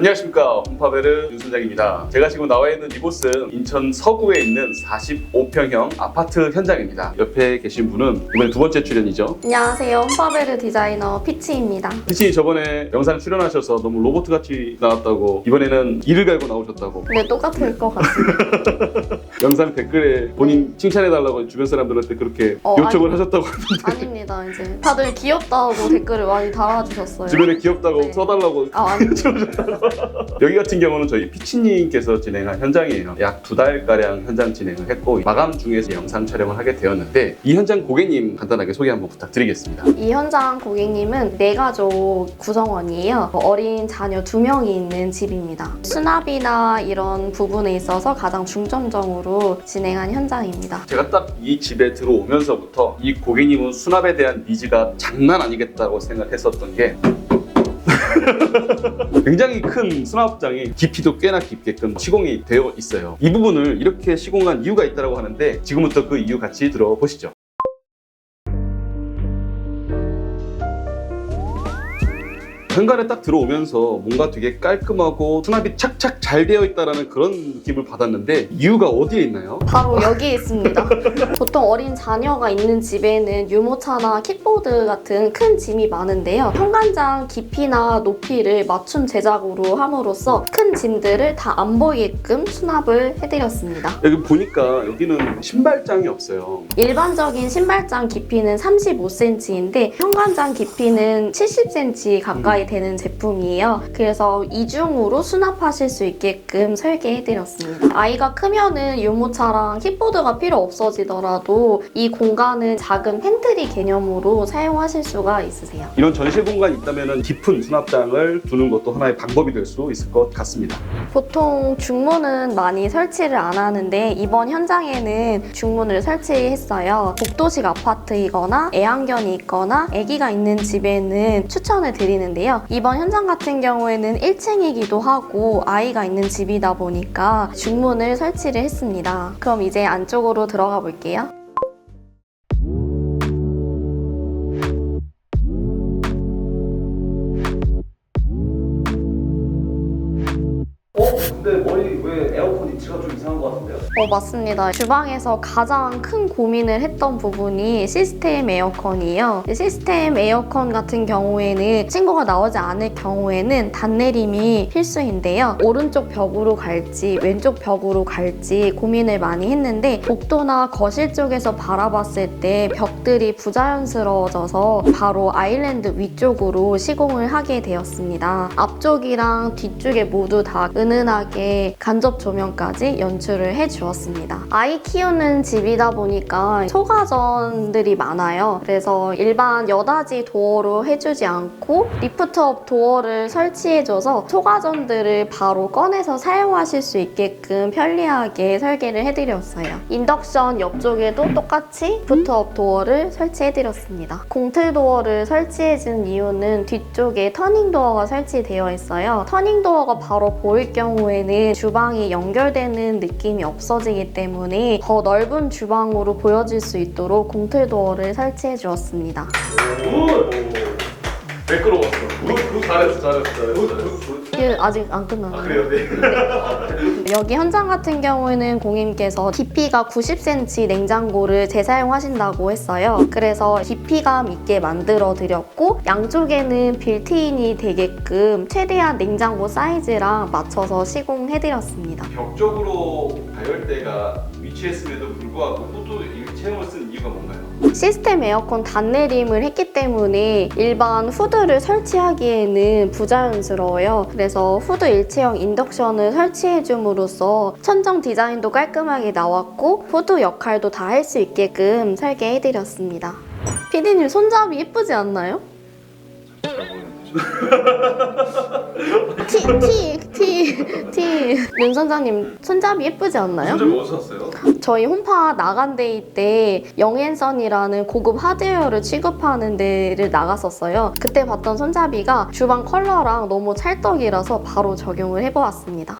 안녕하십니까 홈파베르 윤순장입니다. 제가 지금 나와 있는 이곳은 인천 서구에 있는 45평형 아파트 현장입니다. 옆에 계신 분은 이번에 두 번째 출연이죠. 안녕하세요. 홈파베르 디자이너 피치입니다. 피치 저번에 영상 출연하셔서 너무 로봇 같이 나왔다고 이번에는 이를 갈고 나오셨다고 근데 똑같을 것 같습니다. 영상 댓글에 본인 칭찬해달라고 주변 사람들한테 그렇게 어, 요청을 하셨다고 하는데 아닙니다. 이제 다들 귀엽다고 댓글을 많이 달아주셨어요. 주변에 귀엽다고 네. 써달라고 아, 아니, 여기 같은 경우는 저희 피치님께서 진행한 현장이에요. 약 두 달가량 현장 진행을 했고 마감 중에서 영상 촬영을 하게 되었는데 이 현장 고객님 간단하게 소개 한번 부탁드리겠습니다. 이 현장 고객님은 네 가족 구성원이에요. 어린 자녀 두 명이 있는 집입니다. 수납이나 이런 부분에 있어서 가장 중점적으로 진행한 현장입니다. 제가 딱 이 집에 들어오면서부터 이 고객님은 수납에 대한 니즈가 장난 아니겠다고 생각했었던 게 굉장히 큰 수납장이 깊이도 꽤나 깊게끔 시공이 되어 있어요. 이 부분을 이렇게 시공한 이유가 있다고 하는데 지금부터 그 이유 같이 들어보시죠. 현관에 딱 들어오면서 뭔가 되게 깔끔하고 수납이 착착 잘 되어 있다라는 그런 느낌을 받았는데 이유가 어디에 있나요? 바로 여기에 있습니다. 보통 어린 자녀가 있는 집에는 유모차나 킥보드 같은 큰 짐이 많은데요. 현관장 깊이나 높이를 맞춤 제작으로 함으로써 큰 짐들을 다 안 보이게끔 수납을 해드렸습니다. 여기 보니까 여기는 신발장이 없어요. 일반적인 신발장 깊이는 35cm인데 현관장 깊이는 70cm 가까이 되는 제품이에요. 그래서 이중으로 수납하실 수 있게끔 설계해드렸습니다. 아이가 크면은 유모차랑 킥보드가 필요 없어지더라도 이 공간은 작은 팬트리 개념으로 사용하실 수가 있으세요. 이런 전시 공간이 있다면 깊은 수납장을 두는 것도 하나의 방법이 될 수 있을 것 같습니다. 보통 중문은 많이 설치를 안 하는데 이번 현장에는 중문을 설치했어요. 복도식 아파트이거나 애완견이 있거나 아기가 있는 집에는 추천을 드리는데요. 이번 현장 같은 경우에는 1층이기도 하고 아이가 있는 집이다 보니까 중문을 설치를 했습니다. 그럼 이제 안쪽으로 들어가 볼게요. 어, 맞습니다. 주방에서 가장 큰 고민을 했던 부분이 시스템 에어컨이에요. 시스템 에어컨 같은 경우에는 친구가 나오지 않을 경우에는 단내림이 필수인데요. 오른쪽 벽으로 갈지 왼쪽 벽으로 갈지 고민을 많이 했는데 복도나 거실 쪽에서 바라봤을 때 벽들이 부자연스러워져서 바로 아일랜드 위쪽으로 시공을 하게 되었습니다. 앞쪽이랑 뒤쪽에 모두 다 은은하게 간접 조명까지 연출을 해주었습니다. 아이 키우는 집이다 보니까 소가전들이 많아요. 그래서 일반 여닫이 도어로 해주지 않고 리프트업 도어를 설치해줘서 소가전들을 바로 꺼내서 사용하실 수 있게끔 편리하게 설계를 해드렸어요. 인덕션 옆쪽에도 똑같이 리프트업 도어를 설치해드렸습니다. 공틀 도어를 설치해준 이유는 뒤쪽에 터닝 도어가 설치되어 있어요. 터닝 도어가 바로 보일 경우에는 주방이 연결되는 느낌이 없어 지기 때문에 더 넓은 주방으로 보여질 수 있도록 공틀 도어를 설치해 주었습니다. 매끄러웠어. 그 잘했어, 잘했어, 잘했어. 이게 아직 안 끝났나요? 네. 여기 현장 같은 경우에는 고객님께서 깊이가 90cm 냉장고를 재사용하신다고 했어요. 그래서 깊이감 있게 만들어 드렸고 양쪽에는 빌트인이 되게끔 최대한 냉장고 사이즈랑 맞춰서 시공해 드렸습니다. 벽 쪽으로 가열대가 위치했음에도 불구하고 후드 일체형을 쓴 이유가 뭔가요? 시스템 에어컨 단내림을 했기 때문에 일반 후드를 설치하기에는 부자연스러워요. 그래서 후드 일체형 인덕션을 설치해줌으로써 천정 디자인도 깔끔하게 나왔고 후드 역할도 다 할 수 있게끔 설계해드렸습니다. 피디님 손잡이 예쁘지 않나요? 티, 티, 티, 티. 윤 선장님 손잡이 예쁘지 않나요? 좀 어디서 샀어요? 저희 홈파 나간 데이 때 영앤선이라는 고급 하드웨어를 취급하는 데를 나갔었어요. 그때 봤던 손잡이가 주방 컬러랑 너무 찰떡이라서 바로 적용을 해보았습니다.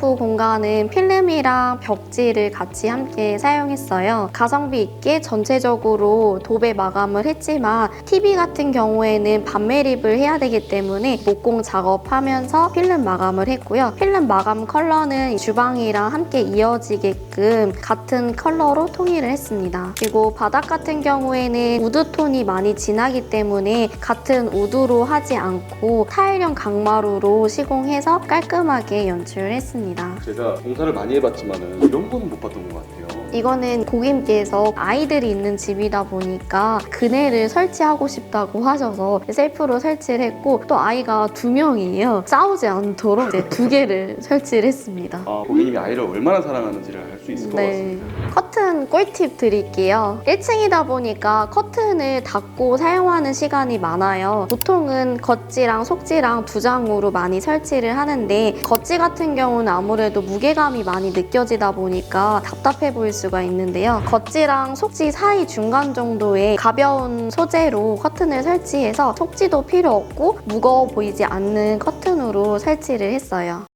공용부 공간은 필름이랑 벽지를 같이 함께 사용했어요. 가성비 있게 전체적으로 도배 마감을 했지만 TV 같은 경우에는 반매립을 해야 되기 때문에 목공 작업하면서 필름 마감을 했고요. 필름 마감 컬러는 주방이랑 함께 이어지게끔 같은 컬러로 통일을 했습니다. 그리고 바닥 같은 경우에는 우드톤이 많이 진하기 때문에 같은 우드로 하지 않고 타일형 강마루로 시공해서 깔끔하게 연출을 했습니다. 제가 공사를 많이 해봤지만은 이런 거는 못 봤던 것 같아요. 이거는 고객님께서 아이들이 있는 집이다 보니까 그네를 설치하고 싶다고 하셔서 셀프로 설치를 했고 또 아이가 두 명이에요. 싸우지 않도록 이제 두 개를 설치를 했습니다. 아, 고객님이 아이를 얼마나 사랑하는지를 알 수 있을 것 네. 같습니다. 커튼 꿀팁 드릴게요. 1층이다 보니까 커튼을 닫고 사용하는 시간이 많아요. 보통은 겉지랑 속지랑 두 장으로 많이 설치를 하는데 겉지 같은 경우는 아무래도 무게감이 많이 느껴지다 보니까 답답해 보일 수가 있는데요. 겉지랑 속지 사이 중간 정도의 가벼운 소재로 커튼을 설치해서 속지도 필요 없고 무거워 보이지 않는 커튼으로 설치를 했어요.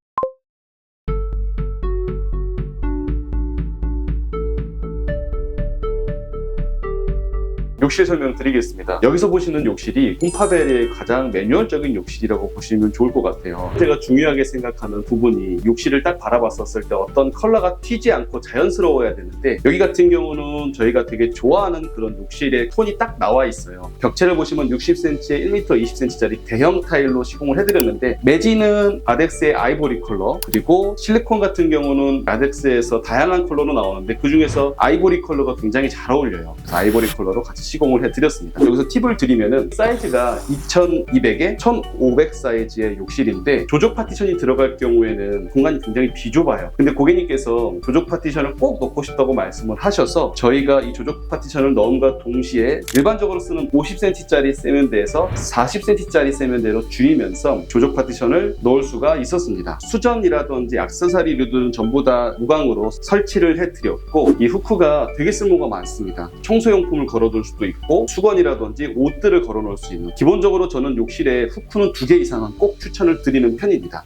욕실 설명 드리겠습니다. 여기서 보시는 욕실이 홈파벨의 가장 매뉴얼적인 욕실이라고 보시면 좋을 것 같아요. 제가 중요하게 생각하는 부분이 욕실을 딱 바라봤었을 때 어떤 컬러가 튀지 않고 자연스러워야 되는데 여기 같은 경우는 저희가 되게 좋아하는 그런 욕실의 톤이 딱 나와 있어요. 벽체를 보시면 60cm에 1m 20cm짜리 대형 타일로 시공을 해드렸는데 매지는 아덱스의 아이보리 컬러 그리고 실리콘 같은 경우는 아덱스에서 다양한 컬러로 나오는데 그 중에서 아이보리 컬러가 굉장히 잘 어울려요. 그래서 아이보리 컬러로 같이 시공을 해드렸습니다. 여기서 팁을 드리면은 사이즈가 2200에 1500 사이즈의 욕실인데 조적 파티션이 들어갈 경우에는 공간이 굉장히 비좁아요. 근데 고객님께서 조적 파티션을 꼭 넣고 싶다고 말씀을 하셔서 저희가 이 조적 파티션을 넣음과 동시에 일반적으로 쓰는 50cm짜리 세면대에서 40cm짜리 세면대로 줄이면서 조적 파티션을 넣을 수가 있었습니다. 수전이라든지 액세서리류들은 전부 다 무광으로 설치를 해드렸고 이 후크가 되게 쓸모가 많습니다. 청소용품을 걸어둘 수도 있고 수건이라든지 옷들을 걸어 놓을 수 있는 기본적으로 저는 욕실에 후크는 두 개 이상은 꼭 추천을 드리는 편입니다.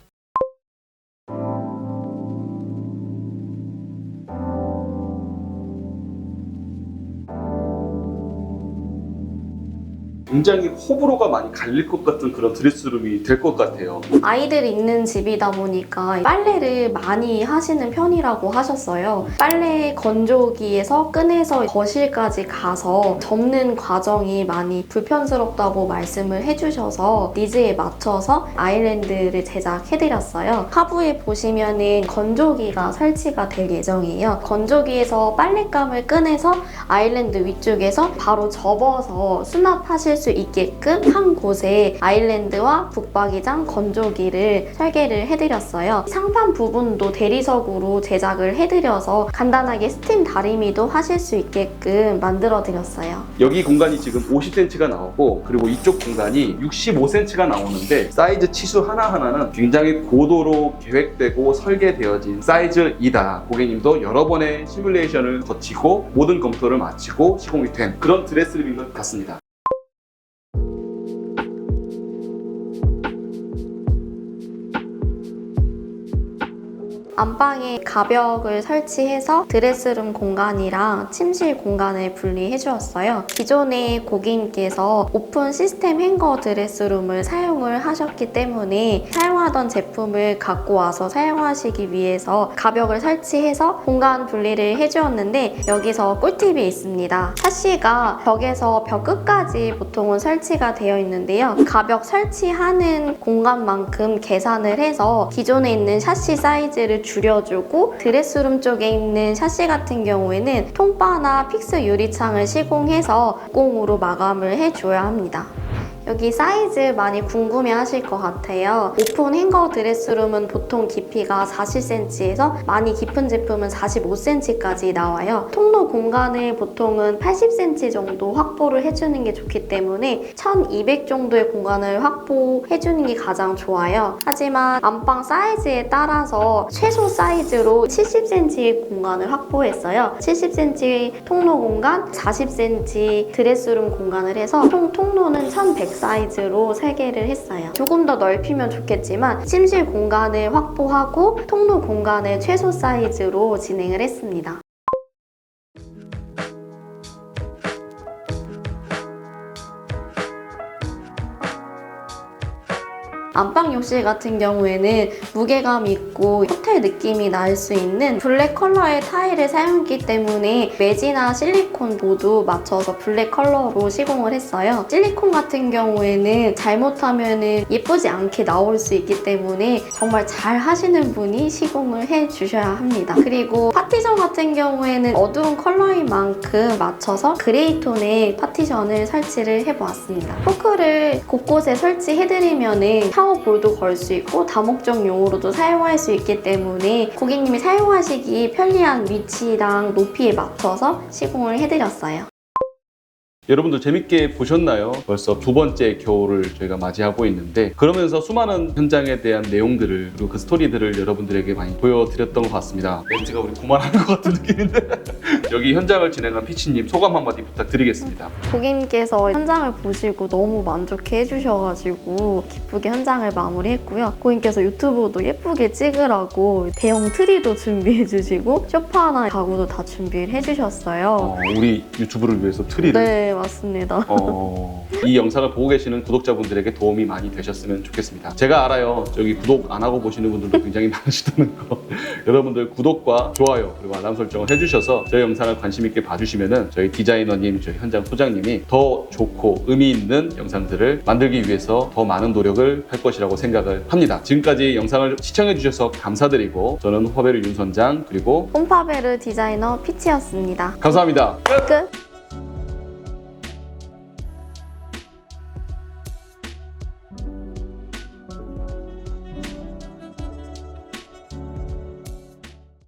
굉장히 호불호가 많이 갈릴 것 같은 그런 드레스룸이 될 것 같아요. 아이들이 있는 집이다 보니까 빨래를 많이 하시는 편이라고 하셨어요. 빨래 건조기에서 꺼내서 거실까지 가서 접는 과정이 많이 불편스럽다고 말씀을 해주셔서 니즈에 맞춰서 아일랜드를 제작해드렸어요. 하부에 보시면은 건조기가 설치가 될 예정이에요. 건조기에서 빨랫감을 꺼내서 아일랜드 위쪽에서 바로 접어서 수납하실 수 있게끔 한 곳에 아일랜드와 북박이장 건조기를 설계를 해드렸어요. 상판 부분도 대리석으로 제작을 해드려서 간단하게 스팀 다리미도 하실 수 있게끔 만들어드렸어요. 여기 공간이 지금 50cm가 나오고 그리고 이쪽 공간이 65cm가 나오는데 사이즈 치수 하나하나는 굉장히 고도로 계획되고 설계되어진 사이즈이다. 고객님도 여러 번의 시뮬레이션을 거치고 모든 검토를 마치고 시공이 된 그런 드레스룸인 것 같습니다. 안방에 가벽을 설치해서 드레스룸 공간이랑 침실 공간을 분리해 주었어요. 기존에 고객님께서 오픈 시스템 행거 드레스룸을 사용을 하셨기 때문에 사용 하던 제품을 갖고 와서 사용하시기 위해서 가벽을 설치해서 공간 분리를 해 주었는데 여기서 꿀팁이 있습니다. 샤시가 벽에서 벽 끝까지 보통은 설치가 되어 있는데요. 가벽 설치하는 공간만큼 계산을 해서 기존에 있는 샤시 사이즈를 줄여주고 드레스룸 쪽에 있는 샤시 같은 경우에는 통바나 픽스 유리창을 시공해서 공으로 마감을 해줘야 합니다. 여기 사이즈 많이 궁금해 하실 것 같아요. 오픈 행거 드레스룸은 보통 깊이가 40cm에서 많이 깊은 제품은 45cm까지 나와요. 통로 공간을 보통은 80cm 정도 확보를 해주는 게 좋기 때문에 1200 정도의 공간을 확보해주는 게 가장 좋아요. 하지만 안방 사이즈에 따라서 최소 사이즈로 70cm의 공간을 확보했어요. 70cm 통로 공간, 40cm 드레스룸 공간을 해서 총 통로는 1100cm 사이즈로 설계를 했어요. 조금 더 넓히면 좋겠지만 침실 공간을 확보하고 통로 공간을 최소 사이즈로 진행을 했습니다. 안방 욕실 같은 경우에는 무게감 있고 호텔 느낌이 날 수 있는 블랙 컬러의 타일을 사용했기 때문에 매지나 실리콘 모두 맞춰서 블랙 컬러로 시공을 했어요. 실리콘 같은 경우에는 잘못하면 예쁘지 않게 나올 수 있기 때문에 정말 잘 하시는 분이 시공을 해 주셔야 합니다. 그리고 파티션 같은 경우에는 어두운 컬러인 만큼 맞춰서 그레이 톤의 파티션을 설치를 해보았습니다. 포크를 곳곳에 설치해드리면 샤워볼도 걸 수 있고 다목적 용으로도 사용할 수 있기 때문에 고객님이 사용하시기 편리한 위치랑 높이에 맞춰서 시공을 해드렸어요. 여러분들 재밌게 보셨나요? 벌써 두 번째 겨울을 저희가 맞이하고 있는데 그러면서 수많은 현장에 대한 내용들을 그리고 그 스토리들을 여러분들에게 많이 보여드렸던 것 같습니다. 멘트가 우리 그만하는 것 같은 느낌인데 여기 현장을 진행한 피치님 소감 한마디 부탁드리겠습니다. 고객님께서 현장을 보시고 너무 만족해 해주셔가지고 기쁘게 현장을 마무리했고요. 고객님께서 유튜브도 예쁘게 찍으라고 대형 트리도 준비해 주시고 소파나 가구도 다 준비를 해주셨어요. 어, 우리 유튜브를 위해서 트리를 네, 맞습니다. 어, 이 영상을 보고 계시는 구독자분들에게 도움이 많이 되셨으면 좋겠습니다. 제가 알아요. 저기 구독 안 하고 보시는 분들도 굉장히 많으시다는 거. 여러분들 구독과 좋아요 그리고 알람 설정을 해주셔서 저희 영상을 관심 있게 봐주시면은 저희 디자이너님, 저희 현장 소장님이 더 좋고 의미 있는 영상들을 만들기 위해서 더 많은 노력을 할 것이라고 생각을 합니다. 지금까지 영상을 시청해 주셔서 감사드리고 저는 호베르 윤 선장 그리고 홈파베르 디자이너 피치였습니다. 감사합니다. 끝!